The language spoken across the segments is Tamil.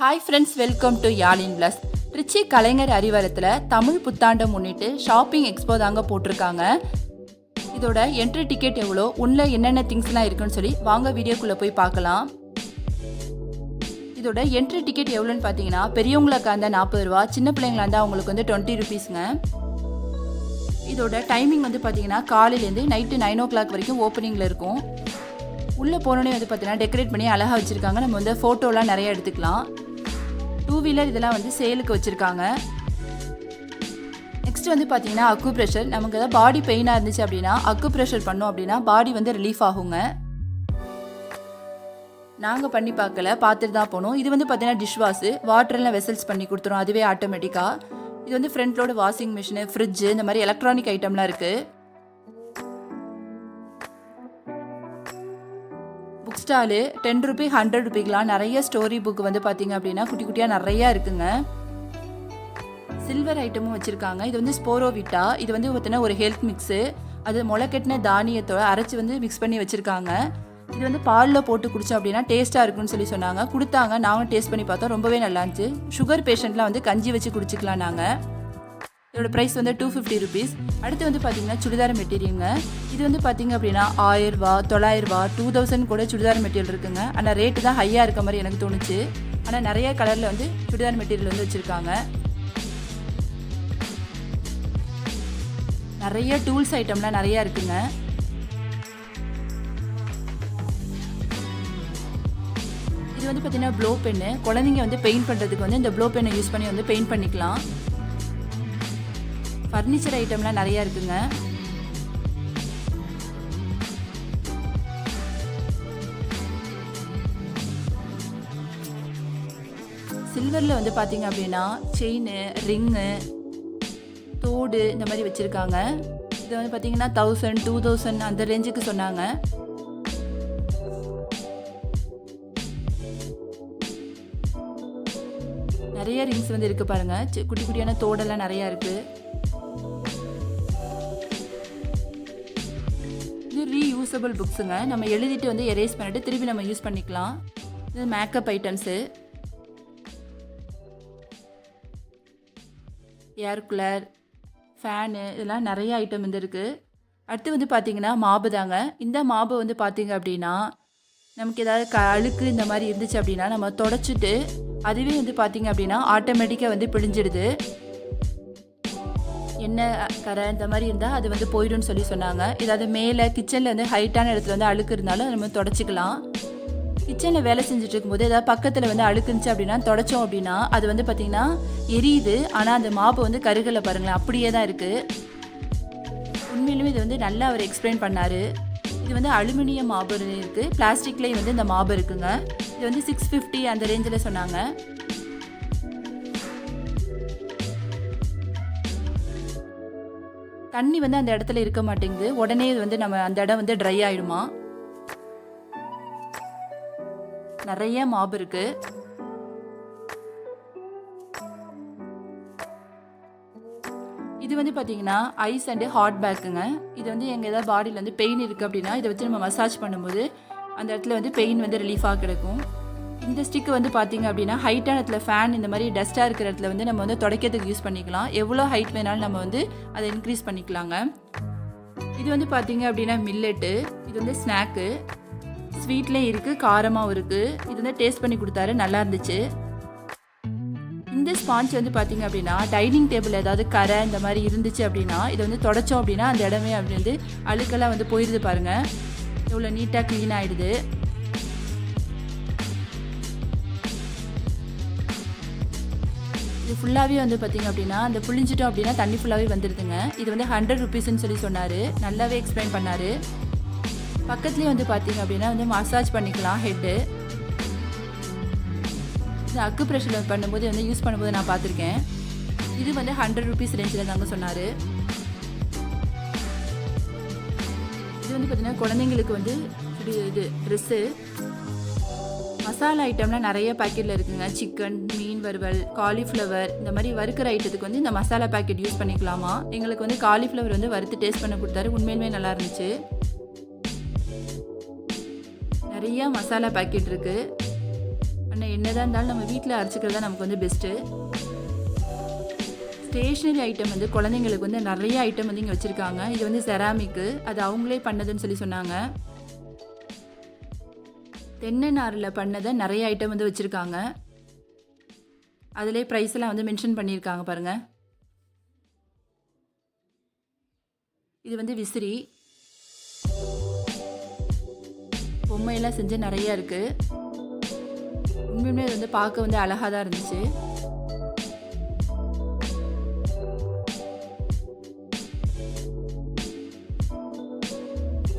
Hi friends welcome to Yazhin plus Trichy Kalaignar அறிவரத்தில் Tamil புத்தாண்டை முன்னிட்டு ஷாப்பிங் எக்ஸ்போ தாங்க போட்டிருக்காங்க. இதோட என்ட்ரி டிக்கெட் எவ்வளோ உள்ள என்னென்ன திங்ஸ்லாம் இருக்குன்னு சொல்லி வாங்க வீடியோக்குள்ளே போய் பார்க்கலாம். இதோட என்ட்ரி டிக்கெட் எவ்வளோன்னு பார்த்தீங்கன்னா பெரியவங்களுக்கு அந்த நாற்பது ரூபா சின்ன பிள்ளைங்களா இருந்தால் அவங்களுக்கு வந்து டுவெண்ட்டி ருபீஸுங்க இதோட டைமிங் வந்து பார்த்தீங்கன்னா காலையிலேருந்து நைட்டு நைன் ஓ கிளாக் வரைக்கும் ஓப்பனிங்கில் இருக்கும். உள்ளே போனோடனே வந்து பார்த்தீங்கன்னா டெக்கரேட் பண்ணி அழகாக வச்சுருக்காங்க. நம்ம வந்து ஃபோட்டோலாம் நிறைய எடுத்துக்கலாம். டூ வீலர் இதெல்லாம் வந்து சேலுக்கு வச்சுருக்காங்க. நெக்ஸ்ட் வந்து பார்த்தீங்கன்னா அக்கு ப்ரெஷர் நமக்கு ஏதாவது பாடி பெயினாக இருந்துச்சு அப்படின்னா அக்கு ப்ரெஷர் பண்ணோம் அப்படின்னா பாடி வந்து ரிலீஃப் ஆகுங்க. நாங்கள் பண்ணி பார்க்கல பார்த்துட்டு தான் போனோம். இது வந்து பார்த்தீங்கன்னா டிஷ் வாஷு வாட்டர்லாம் வெசல்ஸ் பண்ணி கொடுத்துரும். அதுவே ஆட்டோமேட்டிக்காக இது வந்து front load washing machine fridge இந்த மாதிரி எலக்ட்ரானிக் ஐட்டம்லாம் இருக்குது ஸ்டாலு டென் ருபி ஹண்ட்ரட் ருபிக்கெலாம் நிறைய ஸ்டோரி புக் வந்து பார்த்தீங்க அப்படின்னா குட்டி குட்டியாக நிறையா இருக்குங்க. சில்வர் ஐட்டமும் வச்சுருக்காங்க. இது வந்து ஸ்போரோவிட்டா இது வந்து பார்த்தீங்கன்னா ஒரு ஹெல்த் மிக்ஸு அது முளைக்கட்டின தானியத்தோட அரைச்சி வந்து மிக்ஸ் பண்ணி வச்சுருக்காங்க. இது வந்து பாலில் போட்டு குடித்தோம் அப்படின்னா டேஸ்ட்டாக இருக்குன்னு சொல்லி சொன்னாங்க. கொடுத்தாங்க. நாங்களும் டேஸ்ட் பண்ணி பார்த்தோம். ரொம்பவே நல்லா இருந்துச்சு. சுகர் பேஷண்ட்லாம் வந்து கஞ்சி வச்சு குடிச்சிக்கலாம் நாங்கள் இதோட ப்ரைஸ் வந்து டூ ஃபிஃப்டி ருபீஸ் அடுத்து வந்து பார்த்தீங்கன்னா சுடிதார் மெட்டீரியலுங்க இது வந்து பார்த்தீங்க அப்படின்னா ஆயிரரூபா தொள்ளாயிரரூபா டூ தௌசண்ட் கூட சுடிதார் மெட்டீரியல் இருக்குங்க. ஆனால் ரேட்டு தான் ஹையாக இருக்க மாதிரி எனக்கு தோணுச்சு. ஆனால் நிறைய கலரில் வந்து சுடிதார் மெட்டீரியல் வந்து வச்சுருக்காங்க. நிறைய டூல்ஸ் ஐட்டம்லாம் நிறையா இருக்குங்க. இது வந்து பார்த்தீங்கன்னா ப்ளோ பென்னு குழந்தைங்க வந்து பெயிண்ட் பண்ணுறதுக்கு வந்து இந்த ப்ளோ பென்னை யூஸ் பண்ணி வந்து பெயிண்ட் பண்ணிக்கலாம். ஃபர்னிச்சர் ஐட்டம்லாம் நிறையா இருக்குங்க. சில்வரில் வந்து பார்த்தீங்க அப்படின்னா செயின் ரிங்கு தோடு இந்த மாதிரி வச்சுருக்காங்க. இது வந்து பார்த்தீங்கன்னா தௌசண்ட் டூ தௌசண்ட் அந்த ரேஞ்சுக்கு சொன்னாங்க. நிறைய ரிங்ஸ் வந்து இருக்குது பாருங்க. குட்டி குட்டியான தோடெல்லாம் நிறையா இருக்குது ரீயூசபிள் புக்ஸுங்க நம்ம எழுதிட்டு வந்து எரேஸ் பண்ணிவிட்டு திருப்பி நம்ம யூஸ் பண்ணிக்கலாம். இது makeup items air cooler fan இதெல்லாம் நிறைய ஐட்டம் வந்து இருக்குது அடுத்து வந்து பார்த்தீங்கன்னா மாபு தாங்க. இந்த மாபு வந்து பார்த்தீங்க அப்படின்னா நமக்கு ஏதாவது க அழுக்கு இந்த மாதிரி இருந்துச்சு அப்படின்னா நம்ம தொடச்சிட்டு அதுவே வந்து பார்த்தீங்க அப்படின்னா ஆட்டோமேட்டிக்காக வந்து பிழிஞ்சிடுது. என்ன கரை இந்த மாதிரி இருந்தால் அது வந்து போயிடும்னு சொல்லி சொன்னாங்க. ஏதாவது மேலே கிச்சனில் வந்து ஹைட்டான இடத்துல வந்து அழுக்கு இருந்தாலும் நம்ம தொடச்சிக்கலாம். கிச்சனில் வேலை செஞ்சுட்டு இருக்கும்போது ஏதாவது பக்கத்தில் வந்து அழுக்குந்துச்சு அப்படின்னா தொடச்சோம் அப்படின்னா அது வந்து பார்த்திங்கன்னா எரியுது. ஆனால் அந்த மாப்பு வந்து கருகலை பாருங்களேன் அப்படியே தான் இருக்குது உண்மையிலுமே இது வந்து நல்லா அவர் எக்ஸ்பிளைன் பண்ணார். இது வந்து அலுமினியம் மாபு இருக்குது பிளாஸ்டிக்லேயும் வந்து இந்த மாபு இருக்குங்க. இது வந்து சிக்ஸ் ஃபிஃப்டி அந்த ரேஞ்சில் சொன்னாங்க. தண்ணி வந்து அந்த இடத்துல இருக்க மாட்டேங்குது. உடனே இது வந்து நம்ம அந்த இடம் வந்து ட்ரை ஆயிடுமா? நிறைய மாப் இருக்கு. இது வந்து பார்த்தீங்கன்னா ஐஸ் அண்டு ஹாட் பேக்குங்க இது வந்து எங்கள் ஏதாவது பாடியில் வந்து பெயின் இருக்குது அப்படின்னா இதை வச்சு நம்ம மசாஜ் பண்ணும்போது அந்த இடத்துல வந்து பெயின் வந்து ரிலீஃபாக கிடைக்கும். இந்த ஸ்டிக் வந்து பார்த்தீங்க அப்படின்னா ஹைட்டான இடத்துல ஃபேன் இந்த மாதிரி டஸ்ட்டாக இருக்கிற இடத்துல வந்து நம்ம வந்து துடைக்கிறதுக்கு யூஸ் பண்ணிக்கலாம். எவ்வளோ ஹைட் வேணாலும் நம்ம வந்து அதை இன்க்ரீஸ் பண்ணிக்கலாங்க. இது வந்து பார்த்தீங்க அப்படின்னா மில்லெட்டு இது வந்து ஸ்நாக்கு ஸ்வீட்லேயும் இருக்குது காரமாகவும் இருக்குது இது வந்து டேஸ்ட் பண்ணி கொடுத்தாரு நல்லா இருந்துச்சு. இந்த ஸ்பாஞ்ச் வந்து பார்த்தீங்க அப்படின்னா டைனிங் டேபிள் ஏதாவது கரை இந்த மாதிரி இருந்துச்சு அப்படின்னா இதை வந்து தொடச்சோம் அப்படின்னா அந்த இடமே அப்படி வந்து அழுக்கெல்லாம் வந்து போயிடுது பாருங்கள் இவ்வளோ நீட்டாக க்ளீன் ஆகிடுது இது ஃபுல்லாகவே வந்து பார்த்தீங்க அப்படின்னா அந்த புளிஞ்சிட்டோம் அப்படின்னா தண்ணி ஃபுல்லாகவே வந்துடுதுங்க இது வந்து ஹண்ட்ரட் ருபீஸ்ன்னு சொல்லி சொன்னார். நல்லாவே எக்ஸ்பிளைன் பண்ணார். பக்கத்துலேயே வந்து பார்த்தீங்க அப்படின்னா வந்து மசாஜ் பண்ணிக்கலாம் ஹெட்டு இந்த அக்கு ப்ரெஷரில் பண்ணும்போது வந்து யூஸ் பண்ணும்போது நான் பார்த்துருக்கேன் இது வந்து ஹண்ட்ரட் ருபீஸ் ரேஞ்சில் தாங்க சொன்னார். இது வந்து பார்த்தீங்கன்னா குழந்தைங்களுக்கு வந்து இது ட்ரெஸ்ஸு மசாலா ஐட்டம்லாம் நிறைய பாக்கெட்டில் இருக்குங்க. சிக்கன் மீன் வறுவல் காலிஃப்ளவர் இந்த மாதிரி வறுக்கிற ஐட்டத்துக்கு வந்து இந்த மசாலா பாக்கெட் யூஸ் பண்ணிக்கலாமா? எங்களுக்கு வந்து காலிஃப்ளவர் வந்து வறுத்து டேஸ்ட் பண்ண கொடுத்தாரு. உண்மையிலுமே நல்லா இருந்துச்சு. நிறைய மசாலா பாக்கெட் இருக்குது ஆனால் என்னதான் இருந்தாலும் நம்ம வீட்டில் அரைச்சிக்கிறது தான் நமக்கு வந்து பெஸ்ட்டு ஸ்டேஷ்னரி ஐட்டம் வந்து குழந்தைங்களுக்கு வந்து நிறைய ஐட்டம் வந்து இங்கே வச்சுருக்காங்க. இது வந்து செராமிக்கு அது அவங்களே பண்ணதுன்னு சொல்லி சொன்னாங்க. தென்னை நாரில் பண்ணதை நிறைய ஐட்டம் வந்து வச்சுருக்காங்க. அதிலே ப்ரைஸ் எல்லாம் வந்து மென்ஷன் பண்ணியிருக்காங்க பாருங்கள் இது வந்து விசிறி. பொம்மையெல்லாம் செஞ்சு நிறையா இருக்குது உண்மையுமே இது வந்து பார்க்க வந்து அழகாக தான் இருந்துச்சு.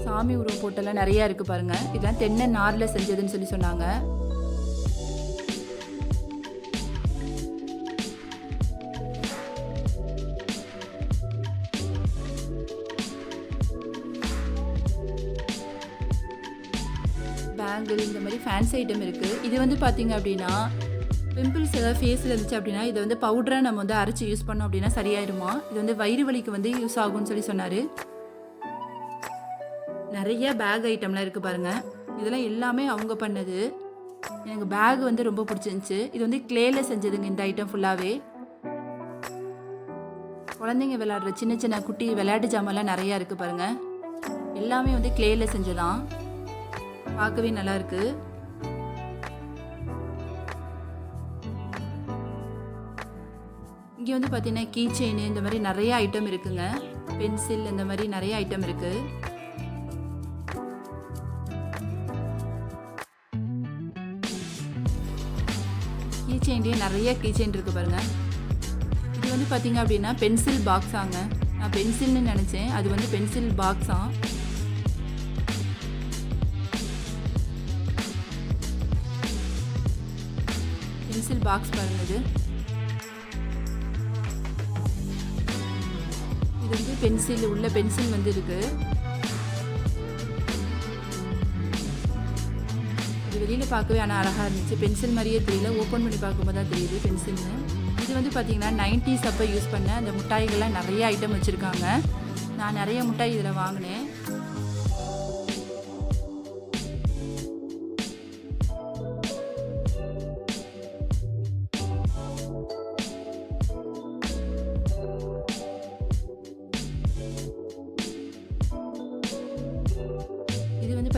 சாமி உருவம் போட்டெல்லாம் நிறைய இருக்கு பாருங்க. இதெல்லாம் தென்னை நார்ல செஞ்சதுன்னு சொல்லி சொன்னாங்க. பேங்கிள் இந்த மாதிரி ஃபேன்சி ஐட்டம் இருக்குது இது வந்து பார்த்தீங்க அப்படின்னா பிம்பிள்ஸ் ஏதாவது ஃபேஸில் இருந்துச்சு அப்படின்னா இதை வந்து பவுடராக நம்ம வந்து அரைச்சி யூஸ் பண்ணோம் அப்படின்னா சரியாயிருமா? இது வந்து வயிறு வலிக்கு வந்து யூஸ் ஆகும்னு சொல்லி சொன்னார். நிறைய பேக் ஐட்டம்லாம் இருக்குது பாருங்கள் இதெல்லாம் எல்லாமே அவங்க பண்ணது. எனக்கு பேக் வந்து ரொம்ப பிடிச்சிருந்துச்சு. இது வந்து கிளேல செஞ்சதுங்க இந்த ஐட்டம் ஃபுல்லாகவே குழந்தைங்க விளையாடுற சின்ன சின்ன குட்டி விளையாட்டு ஜாமான்லாம் நிறையா இருக்குது பாருங்கள் எல்லாமே வந்து கிளேல செஞ்சதான் பார்க்கவே நல்லா இருக்கு. இங்கே வந்து பார்த்தீங்கன்னா கீ செயின் இந்த மாதிரி நிறைய ஐட்டம் இருக்குங்க. பென்சில் இந்த மாதிரி நிறைய ஐட்டம் இருக்குது கீ செயின்லேயே நிறைய கீ செயின் இருக்குது பாருங்க. இது வந்து பார்த்திங்க அப்படின்னா பென்சில் பாக்ஸாங்க நான் பென்சில்னு நினச்சேன். அது வந்து பென்சில் பாக்ஸா பென்சில் பாக்ஸ் பாருங்க இது. இது வந்து பென்சில் உள்ள பென்சில் வந்து இருக்கு. வெளியில் பார்க்கவே ஆனால் அழகாக இருந்துச்சு. பென்சில் மாதிரியே தெரியல. ஓப்பன் பண்ணி பார்க்கும்போது தான் தெரியுது பென்சில்னு இது வந்து பார்த்தீங்கன்னா நைன்டிஸ் அப்போ யூஸ் பண்ண அந்த மிட்டாய்கள்லாம் நிறைய ஐட்டம் வச்சுருக்காங்க. நான் நிறைய மிட்டாய் இதில் வாங்கினேன்.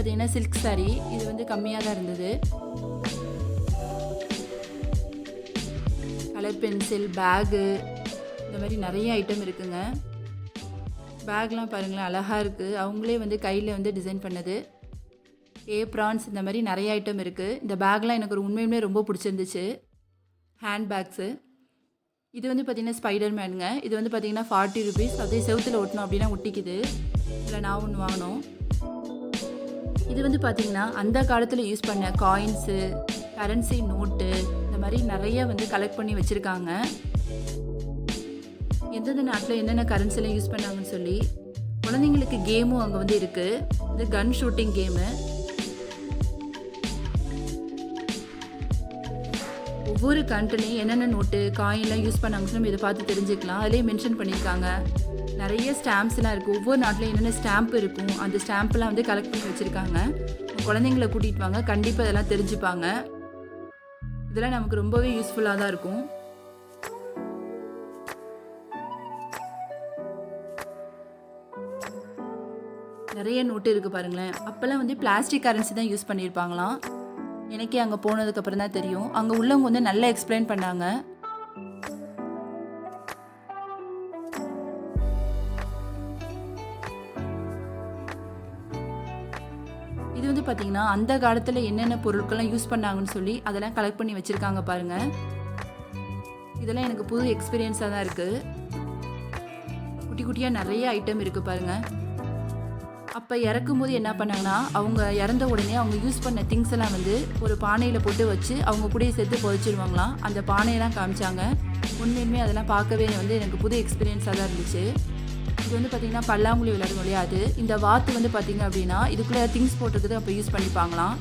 பார்த்தீங்கன்னா சில்க் சாரீ இது வந்து கம்மியாக தான் இருந்தது. கலர் பென்சில் பேகு இந்த மாதிரி நிறைய ஐட்டம் இருக்குங்க. பேக்லாம் பாருங்களேன் அழகாக இருக்குது அவங்களே வந்து கையில் வந்து டிசைன் பண்ணது. ஏப்ரான்ஸ் இந்த மாதிரி நிறைய ஐட்டம் இருக்குது இந்த பேக்லாம் எனக்கு ஒரு உண்மையுமே ரொம்ப பிடிச்சிருந்துச்சு. ஹேண்ட் பேக்ஸு இது வந்து பார்த்திங்கன்னா ஸ்பைடர் மேனுங்க இது வந்து பார்த்தீங்கன்னா ஃபார்ட்டி ருபீஸ் அதே செவத்தில் ஒட்டணும் அப்படின்னா ஒட்டிக்குது. இதில் நான் ஒன்று வாங்கினோம் இது வந்து பார்த்திங்கன்னா அந்த காலத்தில் யூஸ் பண்ண காயின்ஸு கரன்சி நோட்டு இந்த மாதிரி நிறைய வந்து கலெக்ட் பண்ணி வச்சுருக்காங்க. எந்தெந்த நாட்டில் என்னென்ன கரன்சிலாம் யூஸ் பண்ணாங்கன்னு சொல்லி குழந்தைங்களுக்கு கேமும் அங்கே வந்து இருக்குது இது கன் ஷூட்டிங் கேமு ஒவ்வொரு கண்ட்ரிலையும் என்னென்ன நோட்டு காயின்லாம் யூஸ் பண்ணாங்கன்னு நம்ம இதை பார்த்து தெரிஞ்சுக்கலாம். அதிலே மென்ஷன் பண்ணியிருக்காங்க. நிறைய ஸ்டாம்ப்ஸ்லாம் இருக்குது ஒவ்வொரு நாட்டிலையும் என்னென்ன ஸ்டாம்ப் இருக்கும் அந்த ஸ்டாம்ப்லாம் வந்து கலெக்ட் பண்ணி வச்சுருக்காங்க. குழந்தைங்கள கூட்டிகிட்டு வாங்க. கண்டிப்பாக இதெல்லாம் தெரிஞ்சுப்பாங்க. இதெல்லாம் நமக்கு ரொம்பவே யூஸ்ஃபுல்லாக தான் இருக்கும். நிறைய நோட்டு இருக்குது பாருங்களேன். அப்போல்லாம் வந்து பிளாஸ்டிக் கரன்சி தான் யூஸ் பண்ணியிருப்பாங்களாம் எனக்கே அங்கே போனதுக்கப்புறம் தான் தெரியும். அங்கே உள்ளவங்க வந்து நல்லா எக்ஸ்பிளைன் பண்ணாங்க. இது வந்து பார்த்தீங்கன்னா அந்த காலத்தில் என்னென்ன பொருட்கள்லாம் யூஸ் பண்ணாங்கன்னு சொல்லி அதெல்லாம் கலெக்ட் பண்ணி வச்சுருக்காங்க பாருங்க. இதெல்லாம் எனக்கு புது எக்ஸ்பீரியன்ஸாக தான் இருக்குது குட்டி குட்டியாக நிறைய ஐட்டம் இருக்குது பாருங்கள் அப்போ இறக்கும் போது என்ன பண்ணாங்கன்னா அவங்க இறந்த உடனே அவங்க யூஸ் பண்ண திங்ஸ் எல்லாம் வந்து ஒரு பானையில் போட்டு வச்சு அவங்க கூடயே சேர்த்து புதைச்சிருவாங்களாம். அந்த பானையெல்லாம் காமிச்சாங்க. உண்மையுமே அதெல்லாம் பார்க்கவே வந்து எனக்கு புது எக்ஸ்பீரியன்ஸாக தான் இருந்துச்சு. இது வந்து பார்த்திங்கன்னா பல்லாங்குழி விளையாடும் விளையாது இந்த வாத்து வந்து பார்த்திங்க அப்படின்னா இதுக்குள்ளே திங்ஸ் போட்டிருக்குது அப்போ யூஸ் பண்ணிப்பாங்களாம்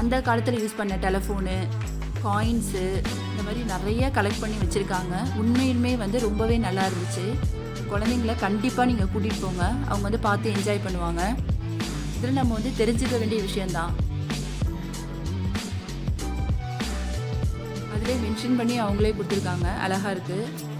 அந்த காலத்தில் யூஸ் பண்ண டெலஃபோனு காயின்ஸு இந்த மாதிரி நிறைய கலெக்ட் பண்ணி வச்சுருக்காங்க. உண்மையுமே வந்து ரொம்பவே நல்லா இருந்துச்சு. குழந்தைங்கள கண்டிப்பாக நீங்கள் கூட்டிகிட்டு போங்க. அவங்க வந்து பார்த்து என்ஜாய் பண்ணுவாங்க. இதில் நம்ம வந்து தெரிஞ்சுக்க வேண்டிய விஷயந்தான் அதிலே மென்ஷன் பண்ணி அவங்களே கொடுத்துருக்காங்க. அழகாக இருக்குது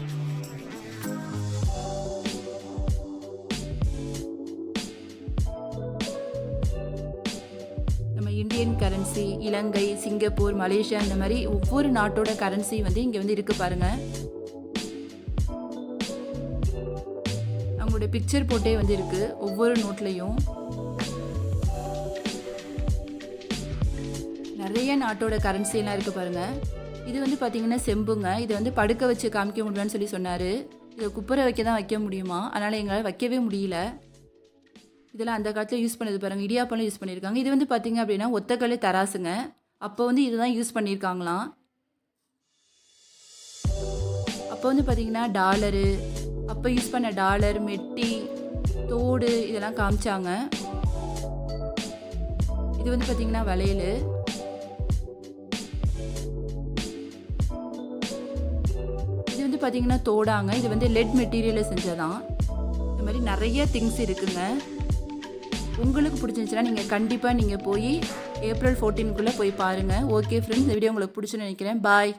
கரன்சி இலங்கை சிங்கப்பூர் மலேசியா இந்த மாதிரி ஒவ்வொரு நாட்டோட கரன்சி வந்து இங்கே வந்து இருக்கு பாருங்க. அவங்களோட பிக்சர் போட்டே வந்து இருக்கு ஒவ்வொரு நோட்லையும். நிறைய நாட்டோட கரன்சி எல்லாம் இருக்கு பாருங்க. இது வந்து பார்த்தீங்கன்னா செம்புங்க. இது வந்து படுக்க வச்சு காமிக்க முடியுமான்னு சொல்லி சொன்னார். இதை குப்புற வைக்க தான் வைக்க முடியுமா? அதனால் எங்களால் வைக்கவே முடியல. இதெல்லாம் அந்த காலத்தில் யூஸ் பண்ணது பாருங்கள் இடியாப்பெல்லாம் யூஸ் பண்ணியிருக்காங்க இது வந்து பார்த்திங்க அப்படின்னா ஒத்தக்கல் தராசுங்க. அப்போ வந்து இதுதான் யூஸ் பண்ணியிருக்காங்களாம் அப்போ வந்து பார்த்தீங்கன்னா டாலரு அப்போ யூஸ் பண்ண டாலர் மெட்டி தோடு இதெல்லாம் காமிச்சாங்க. இது வந்து பார்த்திங்கன்னா வளையல். இது வந்து பார்த்தீங்கன்னா தோடாங்க. இது வந்து லெட் மெட்டீரியலை செஞ்சதான் இந்த மாதிரி நிறைய திங்ஸ் இருக்குங்க. உங்களுக்கு பிடிச்சிருந்துச்சுன்னா நீங்கள் கண்டிப்பாக நீங்கள் போய் ஏப்ரல் ஃபோர்டீனுக்குள்ளே போய் பாருங்கள் ஓகே ஃப்ரெண்ட்ஸ் இந்த வீடியோ உங்களுக்கு பிடிச்சுன்னு நினைக்கிறேன். பாய்